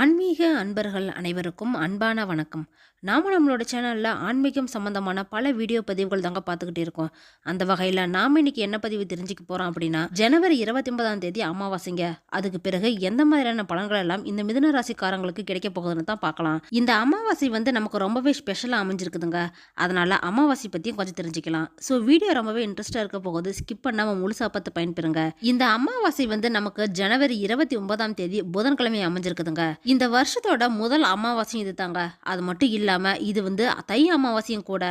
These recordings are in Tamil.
ஆன்மீக அன்பர்கள் அனைவருக்கும் அன்பான வணக்கம். நாம் நம்மளோட சேனலில் ஆன்மீகம் சம்மந்தமான பல வீடியோ பதிவுகள் தாங்க பார்த்துக்கிட்டு இருக்கோம். அந்த வகையில் நாம் இன்னைக்கு என்ன பதிவு தெரிஞ்சுக்க போகிறோம் அப்படின்னா ஜனவரி இருபத்தி ஒன்பதாம் தேதி அமாவாசைங்க. அதுக்கு பிறகு எந்த மாதிரியான பலன்கள் எல்லாம் இந்த மிதுன ராசிக்காரங்களுக்கு கிடைக்க போகுதுன்னு தான் பார்க்கலாம். இந்த அமாவாசை வந்து நமக்கு ரொம்பவே ஸ்பெஷலாக அமைஞ்சிருக்குதுங்க. அதனால் அமாவாசை பற்றியும் கொஞ்சம் தெரிஞ்சுக்கலாம். ஸோ வீடியோ ரொம்பவே இன்ட்ரெஸ்டாக இருக்க போகுது. ஸ்கிப் பண்ணாமல் முழுசா பார்த்து பயன்பெறுங்க. இந்த அமாவாசை வந்து நமக்கு ஜனவரி இருபத்தி ஒன்பதாம் தேதி புதன்கிழமை அமைஞ்சிருக்குதுங்க. இந்த வருஷத்தோட முதல் அமாவாசையும் இது தாங்க அது மட்டும் இல்லாமல் இது வந்து தை அமாவாசையும் கூட.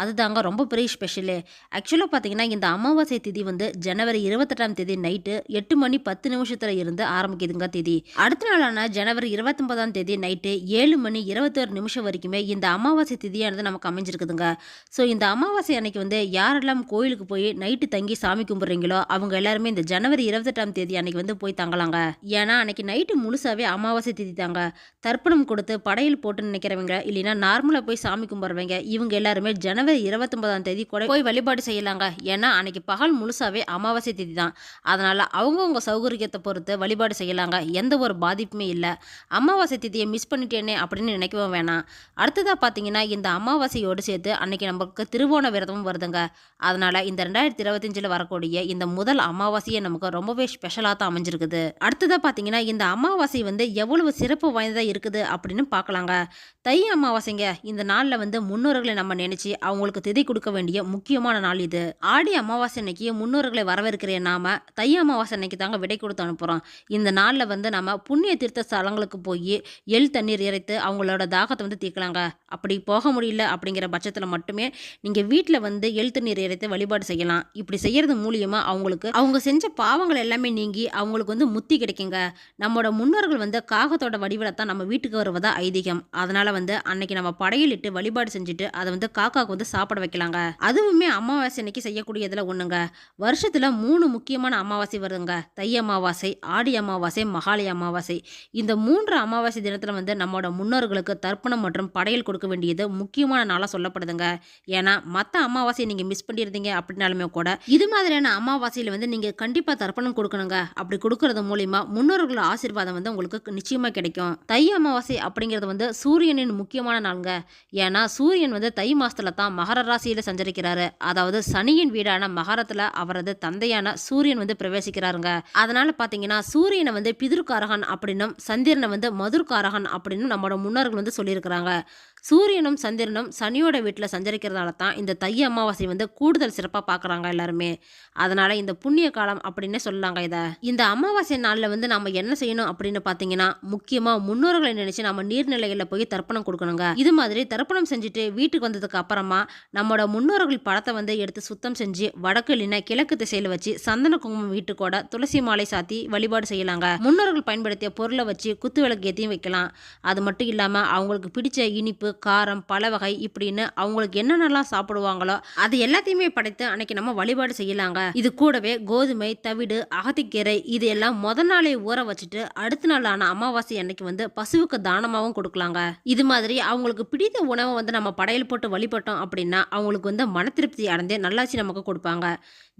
அது தாங்க ரொம்ப பெரிய ஸ்பெஷலு. ஆக்சுவலாக பார்த்தீங்கன்னா இந்த அமாவாசை திதி வந்து ஜனவரி இருபத்தெட்டாம் தேதி நைட்டு எட்டு மணி பத்து நிமிஷத்தில் இருந்து ஆரம்பிக்குதுங்க திதி. அடுத்த நாளான ஜனவரி இருபத்தொன்பதாம் தேதி நைட்டு ஏழு மணி இருபத்தோரு நிமிஷம் வரைக்குமே இந்த அமாவாசை திதியானது நமக்கு அமைஞ்சிருக்குதுங்க. ஸோ இந்த அமாவாசை அன்னைக்கு வந்து யாரெல்லாம் கோயிலுக்கு போய் நைட்டு தங்கி சாமி கும்பிட்றீங்களோ அவங்க எல்லாருமே இந்த ஜனவரி இருபத்தெட்டாம் தேதி அன்னைக்கு வந்து போய் தங்கலாங்க. ஏன்னா அன்னைக்கு நைட்டு முழுசாவே அமாவாசை திதி தாங்க தர்ப்பணம் கொடுத்து படையில் போட்டு நினைக்கிறவங்க இல்லைன்னா நார்மலாக போய் சாமி கும்பிட்றவங்க இவங்க எல்லாருமே ஜனவரி இருபத்தொன்பதாம் தேதி கூட போய் வழிபாடு செய்யலாங்க. ஏன்னா அன்னைக்கு பகல் முழுசாகவே அமாவாசை திதி தான். அதனால் அவங்கவுங்க சௌகரியத்தை பொறுத்து வழிபாடு செய்யலாங்க. எந்த ஒரு பாதிப்புமே இல்லை. அமாவாசை தேதியை மிஸ் பண்ணிட்டேனே அப்படின்னு நினைக்கவும் வேணாம். அடுத்ததாக பார்த்தீங்கன்னா இந்த அமாவாசையோடு சேர்த்து அன்னைக்கு நமக்கு திருவோண விரதமும் வருதுங்க. அதனால் இந்த ரெண்டாயிரத்தி இருபத்தஞ்சில் வரக்கூடிய இந்த முதல் அமாவாசையை நமக்கு ரொம்பவே ஸ்பெஷலாக தான் அமைஞ்சிருக்குது. அடுத்ததாக பார்த்தீங்கன்னா இந்த அமாவாசை வந்து எவ்வளவு சிறப்பு சிறப்பு வாய்ந்ததாக இருக்குது அப்படின்னு பார்க்கலாங்க. தை அமாவாசைங்க. இந்த நாளில் வந்து முன்னோர்களை நம்ம நினச்சி அவங்களுக்கு திதி கொடுக்க வேண்டிய முக்கியமான நாள் இது. ஆடி அமாவாசை அன்னைக்கு முன்னோர்களை வரவேற்கிற நாம தை அமாவாசை அன்னைக்கு தாங்க விடை கொடுத்து அனுப்புகிறோம் இந்த நாளில் வந்து நம்ம புண்ணிய தீர்த்த ஸ்தலங்களுக்கு போய் எள் தண்ணீர் இறைத்து அவங்களோட தாகத்தை வந்து தீர்க்கலாங்க. அப்படி போக முடியல அப்படிங்கிற பட்சத்தில் மட்டுமே நீங்கள் வீட்டில் வந்து எள் தண்ணீர் இறைத்து வழிபாடு செய்யலாம். இப்படி செய்கிறது மூலியமாக அவங்களுக்கு அவங்க செஞ்ச பாவங்கள் எல்லாமே நீங்கி அவங்களுக்கு வந்து முத்தி கிடைக்குங்க. நம்மளோட முன்னோர்கள் வந்து காகத்தோட வடிவில் தான் நம்ம வீட்டுக்கு வருவதா ஐதீகம். அதனால வந்து அன்னைக்கு நம்ம படையலிட்டு வழிபாடு செஞ்சுட்டு அதை வந்து காக்காவுக்கு வந்து சாப்பிட வைக்கலாங்க. அதுவுமே அமாவாசை அன்னைக்கு செய்யக்கூடியதில் ஒன்றுங்க வருஷத்தில் மூணு முக்கியமான அமாவாசை வருதுங்க. தை அமாவாசை ஆடி அமாவாசை மகாலி அமாவாசை. இந்த மூன்று அமாவாசை தினத்தில் வந்து நம்மளோட முன்னோர்களுக்கு தர்ப்பணம் மற்றும் படையல் கொடுக்க வேண்டியது முக்கியமான நாளாக சொல்லப்படுதுங்க. ஏன்னா மற்ற அமாவாசையை நீங்கள் மிஸ் பண்ணியிருந்தீங்க அப்படின்னாலுமே கூட இது மாதிரியான அமாவாசையில் வந்து நீங்கள் கண்டிப்பாக தர்ப்பணம் கொடுக்கணுங்க. அப்படி கொடுக்கறது மூலிமா முன்னோர்களோட ஆசீர்வாதம் வந்து உங்களுக்கு நிச்சயமாக கிடைக்கும். தை அமாவாசை அப்படிங்கிறது வந்து சூரியனின் முக்கியமான நாளுங்க. ஏன்னா சூரியன் வந்து தை மாதத்தில் தான் மகர ராசியில் சஞ்சரிக்கிறாரு. அதாவது சனியின் வீடான மகரத்தில் அவரது தந்தையான சூரியன் வந்து பிரவேசிக்கிறாருங்க. அதனால் பார்த்தீங்கன்னா சூரியனை வந்து பிதிர்காரகன் அப்படின்னும் சந்திரனை வந்து மதுர்காரகன் அப்படின்னும் நம்மளோட முன்னோர்கள் வந்து சொல்லியிருக்கிறாங்க. சூரியனும் சந்திரனும் சனியோட வீட்டில் சஞ்சரிக்கிறதால தான் இந்த தை அமாவாசை வந்து கூடுதல் சிறப்பாக பார்க்குறாங்க எல்லாருமே. அதனால் இந்த புண்ணிய காலம் அப்படின்னே சொல்லலாங்க இதை. இந்த அமாவாசை நாளில் வந்து நம்ம என்ன செய்யணும் அப்படின்னு பார்த்தீங்கன்னா முக்கிய முக்கியமாக முன்னோர்களை நினைச்சு நம்ம நீர்நிலைகளில் போய் தர்ப்பணம் கொடுக்கணுங்க. இது மாதிரி தர்ப்பணம் செஞ்சுட்டு வீட்டுக்கு வந்ததுக்கு அப்புறமா நம்மளோட முன்னோர்கள் படத்தை வந்து எடுத்து சுத்தம் செஞ்சு வடக்கு இல்லைன்னா கிழக்கு திசையில் வச்சு சந்தன குங்குமம் வீட்டுக்கோட துளசி மாலை சாத்தி வழிபாடு செய்யலாங்க. முன்னோர்கள் பயன்படுத்திய பொருளை வச்சு குத்து விளக்கு ஏற்றியும் வைக்கலாம். அது மட்டும் இல்லாமல் அவங்களுக்கு பிடிச்ச இனிப்பு காரம் பல வகை இப்படின்னு அவங்களுக்கு என்னென்னலாம் சாப்பிடுவாங்களோ அது எல்லாத்தையுமே படைத்து அன்னைக்கு நம்ம வழிபாடு செய்யலாங்க. இது கூடவே கோதுமை தவிடு அகத்திக்கீரை இது எல்லாம் முத நாளே ஊற வச்சுட்டு அடுத்த நாளான அமாவாசை அன்னைக்கு வந்து பசுவுக்கு தானமாகவும் கொடுக்கலாங்க. இது மாதிரி அவங்களுக்கு பிடித்த உணவை வந்து நம்ம படையல் போட்டு வழிபட்டோம் அப்படின்னா அவங்களுக்கு வந்து மன திருப்தி அடைந்து நல்லாச்சு நமக்கு கொடுப்பாங்க.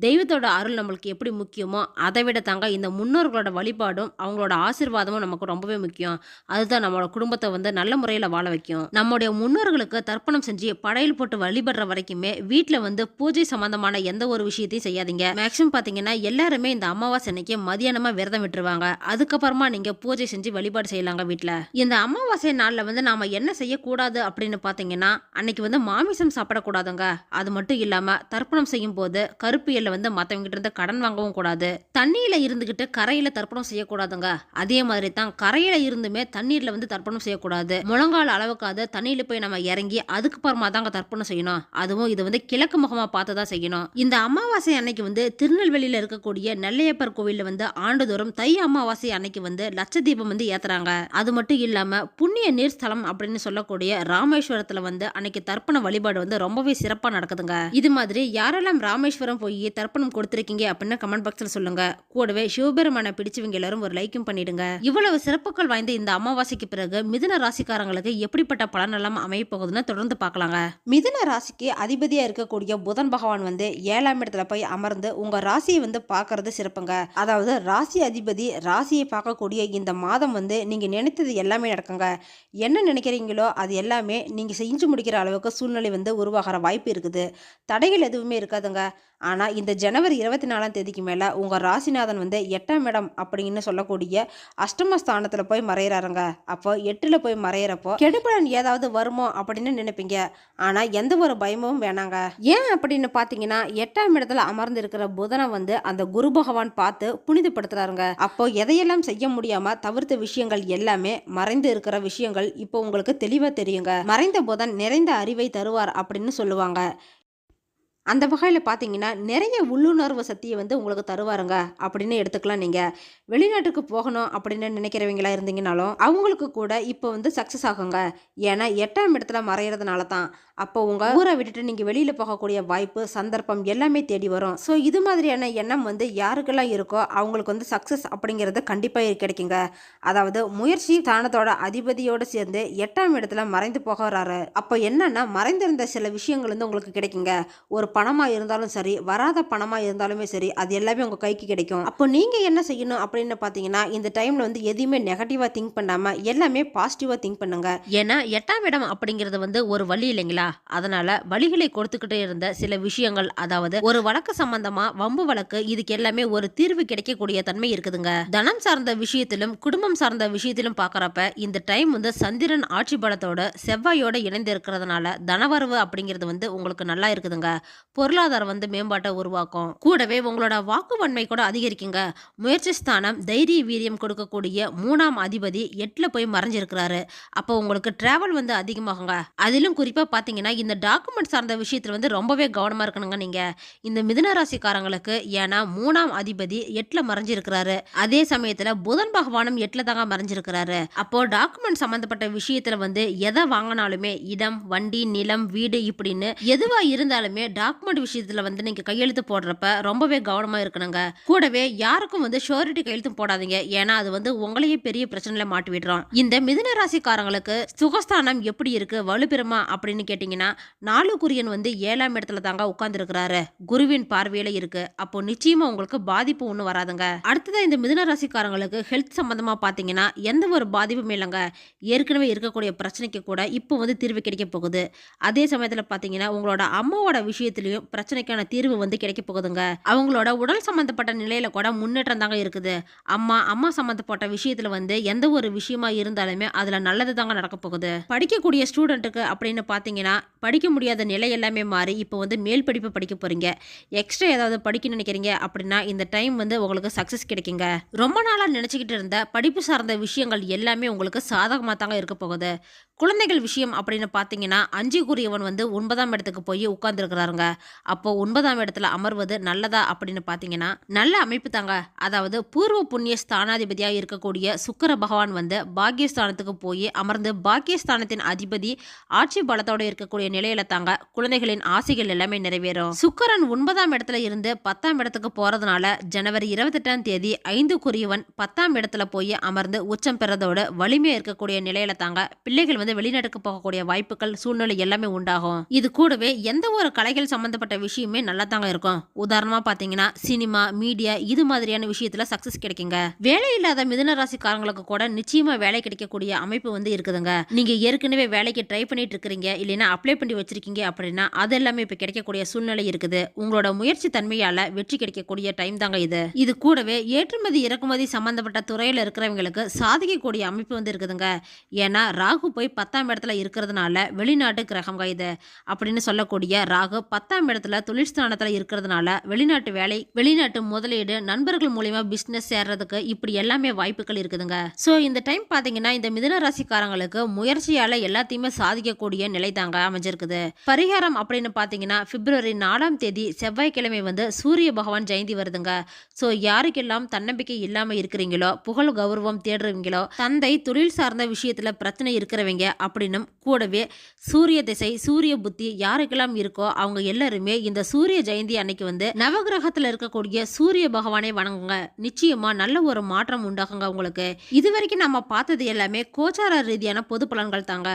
தெய்வத்தோட அருள் நம்மளுக்கு எப்படி முக்கியமோ அதை விட தாங்க இந்த முன்னோர்களோட வழிபாடும் அவங்களோட ஆசிர்வாதமும் நமக்கு ரொம்பவே முக்கியம். அதுதான் நம்மளோட குடும்பத்தை வந்து நல்ல முறையில் வாழ வைக்கும். நம்முடைய முன்னோர்களுக்கு தர்ப்பணம் செஞ்சு படையல் போட்டு வழிபடுற வரைக்குமே வீட்டில் வந்து பூஜை சம்பந்தமான எந்த ஒரு விஷயத்தையும் செய்யாதீங்க. மேக்ஸிமம் பார்த்தீங்கன்னா எல்லாருமே இந்த அமாவாசை அன்னைக்கு மதியானமாக விரதம் விட்டுருவாங்க. அதுக்கப்புறமா நீங்கள் பூஜை செஞ்சு வழிபாடு செய்யலாங்க வீட்டில் இந்த அமாவாசை நாளில் வந்து நாம் என்ன செய்யக்கூடாது அப்படின்னு பார்த்தீங்கன்னா அன்னைக்கு வந்து மாமிசம் சாப்பிடக்கூடாதுங்க. அது மட்டும் இல்லாமல் தர்ப்பணம் செய்யும் போது கருப்பு வந்து மற்றவங்கிட்ட இருந்து கடன் வாங்கவும் கூடாது. தண்ணியில் இருந்துக்கிட்டு கரையில் தர்ப்பணம் செய்யக்கூடாதுங்க. அதே மாதிரி தான் கரையில் இருந்துமே தண்ணீரில் வந்து தர்ப்பணம் செய்யக்கூடாது. முழங்கால் அளவுக்காது தண்ணியில் போய் நம்ம இறங்கி அதுக்கப்புறமா தாங்க தர்ப்பணம் செய்யணும். அதுவும் இது வந்து கிழக்கு முகமாக பார்த்து தான் செய்யணும். இந்த அமாவாசை அன்னைக்கு வந்து திருநெல்வேலியில் இருக்கக்கூடிய நெல்லையப்பர் கோவிலில் வந்து ஆண்டுதோறும் தை அமாவாசை அன்னைக்கு வந்து லட்ச தீபம் வந்து ஏத்துறாங்க. அது மட்டும் இல்லாம புண்ணிய நீர் ஸ்தலம் அப்படின்னு சொல்லக்கூடிய ராமேஸ்வரத்துல வந்து அன்னைக்கு தர்ப்பண வழிபாடு வந்து ரொம்பவே சிறப்பா நடக்குதுங்க. இது மாதிரி யாரெல்லாம் ராமேஸ்வரம் போய் தர்ப்பணம் கொடுத்துருக்கீங்க அப்படின்னு கமெண்ட் பாக்ஸில் சொல்லுங்க. கூடவே சிவபெருமானை பிடிச்சவங்க எல்லாரும் ஒரு லைக்கும் பண்ணிடுங்க. இவ்வளவு சிறப்புகள் வாய்ந்த இந்த அமாவாசைக்கு பிறகு மிதுன ராசிக்காரங்களுக்கு எப்படிப்பட்ட பலன் எல்லாம் அமைய போகுதுன்னு தொடர்ந்து பார்க்கலாங்க. மிதுன ராசிக்கு அதிபதியா இருக்கக்கூடிய புதன் பகவான் வந்து ஏழாம் இடத்துல போய் அமர்ந்து உங்க ராசியை வந்து பார்க்கறது சிறப்புங்க. அதாவது ராசி அதிபதி ராசியை பார்க்கக்கூடிய இந்த மாதம் வந்து நீங்கள் நினைத்தது எல்லாமே நடக்குங்க. என்ன நினைக்கிறீங்களோ அது எல்லாமே நீங்கள் செஞ்சு முடிக்கிற அளவுக்கு சூழ்நிலை வந்து உருவாகிற வாய்ப்பு இருக்குது. தடைகள் எதுவுமே இருக்காதுங்க. ஆனால் இந்த ஜனவரி இருபத்தி நாலாம் தேதிக்கு மேலே உங்கள் ராசிநாதன் வந்து எட்டாம் இடம் அப்படின்னு சொல்லக்கூடிய அஷ்டமஸ்தானத்தில் போய் மறையிறாருங்க. அப்போ எட்டில் போய் மறையிறப்போ கெடுபலன் ஏதாவது வருமோ அப்படின்னு நினைப்பீங்க. ஆனால் எந்த ஒரு பயமும் வேணாங்க. ஏன் அப்படின்னு பார்த்தீங்கன்னா எட்டாம் இடத்துல அமர்ந்து இருக்கிற புதனை வந்து அந்த குரு பகவான் பார்த்து புனிதப்படுத்துறாருங்க. அப்போ எதையெல்லாம் செய்ய முடியாமல் தவிர்த்த விஷயங்கள் எல்லாமே மறைந்து இருக்கிற விஷயங்கள் இப்போ உங்களுக்கு தெளிவாக தெரியுங்க. மறைந்த புதன் நிறைந்த அறிவை தருவார் அப்படின்னு சொல்லுவாங்க. அந்த வகையில் பார்த்தீங்கன்னா நிறைய உள்ளுணர்வு சக்தியை வந்து உங்களுக்கு தருவாருங்க. அப்படின்னு எடுத்துக்கலாம் நீங்கள் வெளிநாட்டுக்கு போகணும் அப்படின்னு நினைக்கிறவங்களா இருந்தீங்கனாலும் அவங்களுக்கு கூட இப்போ வந்து சக்ஸஸ் ஆகுங்க. ஏன்னா எட்டாம் இடத்துல மறையிறதுனால தான். அப்போ உங்கள் ஊரை விட்டுட்டு நீங்கள் வெளியில் போகக்கூடிய வாய்ப்பு சந்தர்ப்பம் எல்லாமே தேடி வரும். ஸோ இது மாதிரியான எண்ணம் வந்து யாருக்கெல்லாம் இருக்கோ அவங்களுக்கு வந்து சக்ஸஸ் அப்படிங்கிறது கண்டிப்பாக கிடைக்குங்க. அதாவது முயற்சி தானத்தோட அதிபதியோடு சேர்ந்து எட்டாம் இடத்துல மறைந்து போகிறாரு. அப்போ என்னன்னா மறைந்திருந்த சில விஷயங்கள் வந்து உங்களுக்கு கிடைக்குங்க. ஒரு பணமாக இருந்தாலும் சரி வராத பணமாக இருந்தாலுமே சரி அது எல்லாமே உங்கள் கைக்கு கிடைக்கும். அப்போ நீங்கள் என்ன செய்யணும் அப்படின்னு பார்த்தீங்கன்னா இந்த டைமில் வந்து எதையுமே நெகட்டிவாக திங்க் பண்ணாமல் எல்லாமே பாசிட்டிவாக திங்க் பண்ணுங்க. ஏன்னா எட்டாம் இடம் அப்படிங்கிறது வந்து ஒரு வழி இல்லைங்களா? அதனால வழிகளை கொடுத்துக்கிட்டே இருந்த சில விஷயங்கள் அதாவது ஒரு வழக்கு சம்பந்தமா வம்பு வழக்கு இதுக்கு எல்லாமே ஒரு தீர்வு கிடைக்கக்கூடிய தன்மை இருக்குதுங்க. தனம் சார்ந்த விஷயத்திலும் குடும்பம் சார்ந்த விஷயத்திலும் பார்க்குறப்ப இந்த டைம் வந்து சந்திரன் ஆட்சி பலத்தோட செவ்வாயோட இணைந்து இருக்கிறதுனால தனவரவு அப்படிங்கிறது வந்து உங்களுக்கு நல்லா இருக்குதுங்க. பொருளாதாரம் வந்து மேம்பாட்டை உருவாக்கும். கூடவே உங்களோட வாக்குவன்மை கூட அதிகரிக்குங்க. முயற்சி ஸ்தானம் தைரிய வீரியம் கொடுக்கக்கூடிய மூணாம் அதிபதி எட்டில் போய் மறைஞ்சிருக்கிறாரு. அப்போ உங்களுக்கு டிராவல் வந்து அதிகமாகுங்க. அதிலும் குறிப்பாக பார்த்தீங்கன்னா இந்த டாக்குமெண்ட் சார்ந்த விஷயத்தில் வந்து ரொம்பவே கவனமாக இருக்கணுங்க நீங்கள் இந்த மிதுன ராசிக்காரங்களுக்கு ஏன்னா மூணாம் அதிபதி எட்டில் மறைஞ்சிருக்கிறாரு. அதே சமயத்தில் புதன் பகவானும் எட்டில் தாங்க மறைஞ்சிருக்கிறாரு. அப்போ டாக்குமெண்ட் சம்மந்தப்பட்ட விஷயத்தில் வந்து எதை வாங்கினாலுமே இடம் வண்டி நிலம் வீடு இப்படின்னு எதுவாக இருந்தாலுமே டாக்குமெண்ட் விஷயத்துல வந்து நீங்க கையெழுத்து போடுறப்ப ரொம்பவே கவனமா இருக்கணுங்க. கூடவே யாருக்கும் வந்து ஷோரிட்டி கையெழுத்து போடாதீங்க. ஏன்னா அது வந்து உங்களையே பெரிய பிரச்சனையில மாட்டி விடுறோம். இந்த மிதுன ராசிக்காரங்களுக்கு சுகஸ்தானம் எப்படி இருக்கு? வலுப்பெறுமா அப்படின்னு கேட்டீங்கன்னா நாலுக்குரியன் வந்து ஏழாம் இடத்துல தாங்க உட்கார்ந்துருக்கிறாரு. குருவின் பார்வையில இருக்கு. அப்போ நிச்சயமா உங்களுக்கு பாதிப்பு ஒன்றும் வராதுங்க. அடுத்ததான் இந்த மிதுன ராசிக்காரங்களுக்கு ஹெல்த் சம்பந்தமா பாத்தீங்கன்னா எந்த ஒரு பாதிப்பும் இல்லைங்க. ஏற்கனவே இருக்கக்கூடிய பிரச்சனைக்கு கூட இப்போ வந்து தீர்வு கிடைக்க போகுது. அதே சமயத்தில் பார்த்தீங்கன்னா உங்களோட அம்மாவோட விஷயத்துலையும் பிரச்சனைக்கான தீர்வு வந்து கிடைக்க போகுதுங்க. அவங்களோட உடல் சம்மந்தப்பட்ட நிலையில கூட முன்னேற்றம் தாங்க இருக்குது. அம்மா அம்மா சம்மந்தப்பட்ட விஷயத்துல வந்து எந்த ஒரு விஷயமா இருந்தாலுமே அதுல நல்லது தாங்க நடக்க போகுது. படிக்கக்கூடிய ஸ்டூடெண்ட்டுக்கு அப்படின்னு பார்த்தீங்கன்னா படிக்க முடியாத நிலை எல்லாமே மாறி இப்போ வந்து மேல் படிப்பு படிக்க போறீங்க. எக்ஸ்ட்ரா ஏதாவது படிக்க நினைக்கிறீங்க அப்படின்னா இந்த டைம் வந்து உங்களுக்கு சக்ஸஸ் கிடைக்குங்க. ரொம்ப நாளாக நினச்சிக்கிட்டு இருந்த படிப்பு சார்ந்த விஷயங்கள் எல்லாமே உங்களுக்கு சாதகமாக தாங்க இருக்க போகுது. குழந்தைகள் விஷயம் அப்படின்னு பார்த்தீங்கன்னா அஞ்சுக்குரியவன் வந்து ஒன்பதாம் இடத்துக்கு போய் உட்கார்ந்துருக்கிறாருங்க. அப்போ ஒன்பதாம் இடத்துல அமர்வது நல்லதா அப்படின்னு பார்த்தீங்கன்னா நல்ல அமைப்பு தாங்க. அதாவது பூர்வ புண்ணிய ஸ்தானாதிபதியாக இருக்கக்கூடிய சுக்கர பகவான் வந்து பாக்கியஸ்தானத்துக்கு போய் அமர்ந்து பாக்கியஸ்தானத்தின் அதிபதி ஆட்சி பலத்தோடு இருக்கக்கூடிய நிலையில தாங்க குழந்தைகளின் ஆசைகள் எல்லாமே நிறைவேறும். சுக்கரன் ஒன்பதாம் இடத்துல இருந்து பத்தாம் இடத்துக்கு போறதுனால ஜனவரி இருபத்தெட்டாம் தேதி ஐந்துக்குரியவன் பத்தாம் இடத்துல போய் அமர்ந்து உச்சம் பெறதோடு வலிமையாக இருக்கக்கூடிய நிலையில தாங்க பிள்ளைகள் வந்து வெளிநாட்டுக்கு போகக்கூடிய வாய்ப்புகள் சூழ்நிலை எல்லாமே உண்டாகும். இது கூடவே எந்த ஒரு கலைகள் சம்பந்தப்பட்ட விஷயமே நல்லா தாங்க இருக்கும். உதாரணமா பாத்தீங்கன்னா சினிமா மீடியா இது மாதிரியான விஷயத்துல சக்சஸ் கிடைக்குங்க. வேலை இல்லாத மிதன ராசிக்காரங்களுக்கு கூட நிச்சயமா வேலை கிடைக்கக்கூடிய அமைப்பு வந்து இருக்குதுங்க. நீங்க ஏற்கனவே வேலைக்கு ட்ரை பண்ணிட்டு இருக்கிறீங்க இல்லைன்னா அப்ளை பண்ணி வச்சிருக்கீங்க அப்படின்னா அது எல்லாமே இப்ப கிடைக்கக்கூடிய சூழ்நிலை இருக்குது. உங்களோட முயற்சி தன்மையால வெற்றி கிடைக்கக்கூடிய டைம் தாங்க இது. இது கூடவே ஏற்றுமதி இறக்குமதி சம்பந்தப்பட்ட துறையில இருக்கிறவங்களுக்கு சாதிக்கக்கூடிய அமைப்பு வந்து இருக்குதுங்க. ஏன்னா ராகு போய் பத்தாம் இடத்துல இருக்கிறதுனால வெளிநாட்டு கிரகம் இது அப்படின்னு சொல்லக்கூடிய ராகு பத்தாம் இடத்துல தொழிற்ஸ்தானத்துல இருக்கிறதுனால வெளிநாட்டு வேலை வெளிநாட்டு முதலீடு நண்பர்கள் மூலியமா பிஸ்னஸ் சேர்றதுக்கு இப்படி எல்லாமே வாய்ப்புகள் இருக்குதுங்க. ஸோ இந்த டைம் பார்த்தீங்கன்னா இந்த மிதுன ராசிக்காரங்களுக்கு முயற்சியால் எல்லாத்தையுமே சாதிக்கக்கூடிய நிலை தாங்க அமைஞ்சிருக்குது. பரிகாரம் அப்படின்னு பார்த்தீங்கன்னா பிப்ரவரி நாலாம் தேதி செவ்வாய்க்கிழமை வந்து சூரிய பகவான் ஜெயந்தி வருதுங்க. ஸோ யாருக்கெல்லாம் தன்னம்பிக்கை இல்லாமல் இருக்கிறீங்களோ புகழ் கௌரவம் தேடுறவங்களோ தந்தை தொழில் சார்ந்த விஷயத்தில் பிரச்சனை இருக்கிறவங்க அப்படின்னும் கூடவே சூரிய திசை சூரிய புத்தி யாருக்கெல்லாம் இருக்கோ அவங்க எல்லாருமே இந்த சூரிய ஜெயந்தி அன்னைக்கு வந்து நவகிரகத்தில் இருக்கக்கூடிய சூரிய பகவானை வணங்குங்க. நிச்சயமா நல்ல ஒரு மாற்றம் உண்டாகுங்க உங்களுக்கு. இது வரைக்கும் நம்ம பார்த்தது எல்லாமே கோச்சார ரீதியான பொது பலன்கள் தாங்க.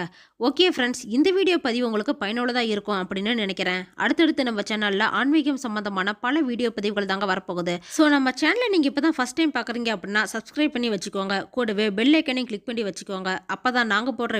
ஓகே ஃப்ரெண்ட்ஸ் இந்த வீடியோ பதிவு உங்களுக்கு பயனுள்ளதாக இருக்கும் அப்படின்னு நினைக்கிறேன். அடுத்தடுத்து நம்ம சேனலில் ஆன்மீகம் சம்பந்தமான பல வீடியோ பதிவுகள் தாங்க வரப்போகுது. ஸோ நம்ம சேனலை நீங்கள் இப்போ தான் ஃபஸ்ட் டைம் பார்க்குறீங்க அப்படின்னா சப்ஸ்கிரைப் பண்ணி வச்சுக்கோங்க. கூடவே பெல் ஐக்கனையும் கிளிக் பண்ணி வச்சுக்கோங்க. அப்போ தான் நாங்கள் போடுற